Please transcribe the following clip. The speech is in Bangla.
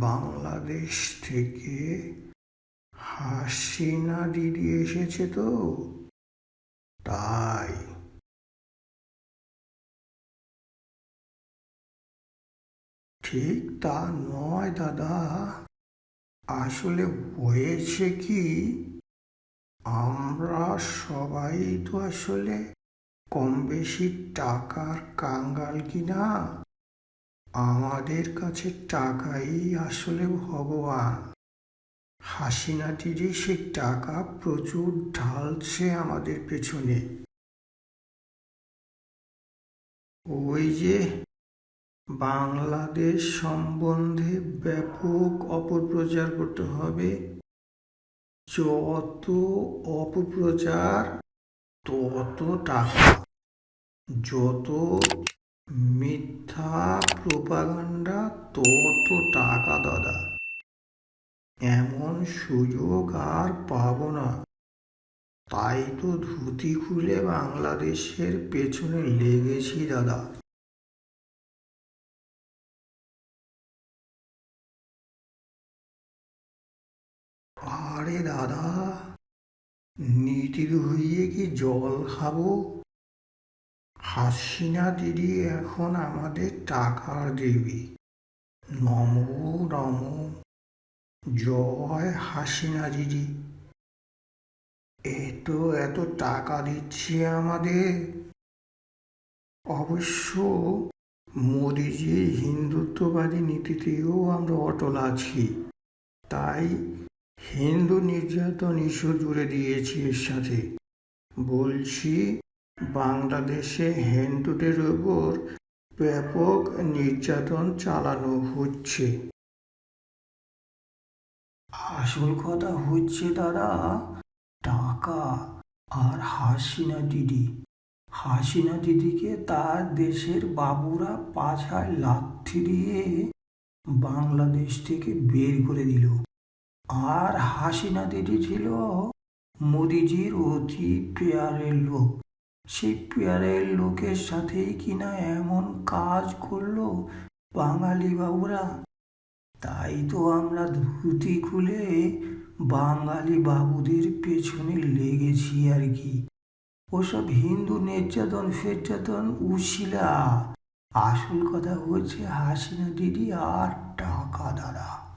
বাংলাদেশ থেকে হাসিনা দিদি এসেছে তো। তাই ঠিক তা নয়, দাদা। আসলে হয়েছে কি? আমরা সবাই তো আসলে কম বেশি টাকার কাঙ্গাল কিনা? আমাদের কাছে টাকাই আসলে ভগবান। হাসিনা দিদি, সে টাকা প্রচুর ঢালছে আমাদের পেছনে। ওই যে বাংলাদেশ সম্বন্ধে ব্যাপক অপপ্রচার করতে হবে। যত অপপ্রচার, তত টাকা। যত মিথ্যা প্রোপাগান্ডা, তত টাকা দাদা। এমন সুযোগ আর পাবো না। তাই তো ধুতি খুলে বাংলাদেশের পেছনে লেগেছি দাদা। আরে দাদা নীতি ধুইয়ে কি জল খাব? হাসিনা দিদি এখন আমাদের টাকার দেবী। নমো নমো। জয় হাসিনা দিদি। এত এত টাকা দিচ্ছে আমাদের। অবশ্য মোদিজির হিন্দুত্ববাদী নীতিতেও আমরা অটল আছি। তাই হিন্দু নির্যাতন ইস্যু জুড়ে দিয়েছি এর সাথে। বলছি, বাংলাদেশে হিন্দুদের ওপর ব্যাপক নির্যাতন চালানো হচ্ছে। আসল কথা হচ্ছে তারা টাকা আর হাসিনা দিদি। হাসিনা দিদিকে তার দেশের বাবুরা পাছায় লাথি দিয়ে বাংলাদেশ থেকে বের করে দিল। আর হাসিনা দিদি ছিল? মোদিজির অতি পেয়ারের লোক। সেই পেয়ারের লোকের সাথেই কিনা এমন কাজ করল বাঙালি বাবুরা? তাই তো আমরা ধুতি খুলে বাঙালি বাবুদের পেছনে লেগেছি আর কি। ওসব হিন্দু নির্যাতন, ফেরযাতন, উশিলা। আসল কথা হচ্ছে হাসিনা দিদি আর টাকা দাদা